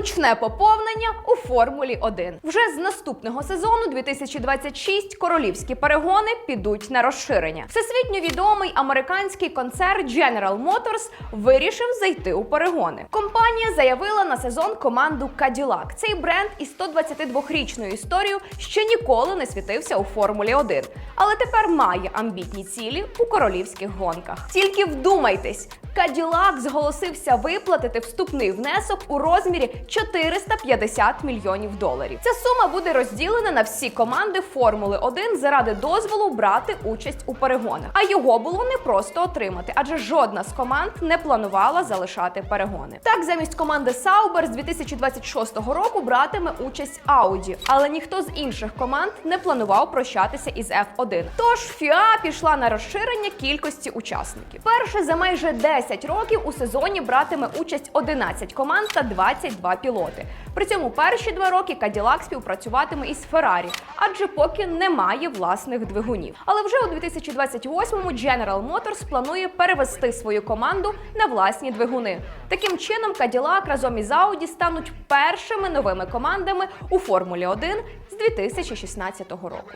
Гучне поповнення у Формулі 1. Вже з наступного сезону 2026 королівські перегони підуть на розширення. Всесвітньо відомий американський концерн General Motors вирішив зайти у перегони. Компанія заявила на сезон команду Cadillac. Цей бренд із 122-річною історією ще ніколи не світився у Формулі 1, але тепер має амбітні цілі у королівських гонках. Тільки вдумайтесь. Каділак зголосився виплатити вступний внесок у розмірі 450 мільйонів доларів. Ця сума буде розділена на всі команди Формули 1 заради дозволу брати участь у перегонах. А його було не просто отримати, адже жодна з команд не планувала залишати перегони. Так, замість команди Sauber з 2026 року братиме участь Audi, але ніхто з інших команд не планував прощатися із F1. Тож FIA пішла на розширення кількості учасників. Перше за майже 10 років у сезоні братиме участь 11 команд та 22 пілоти. При цьому перші два роки Cadillac співпрацюватиме із Ferrari, адже поки немає власних двигунів. Але вже у 2028-му General Motors планує перевести свою команду на власні двигуни. Таким чином, Cadillac разом із Audi стануть першими новими командами у Формулі 1 з 2016 року.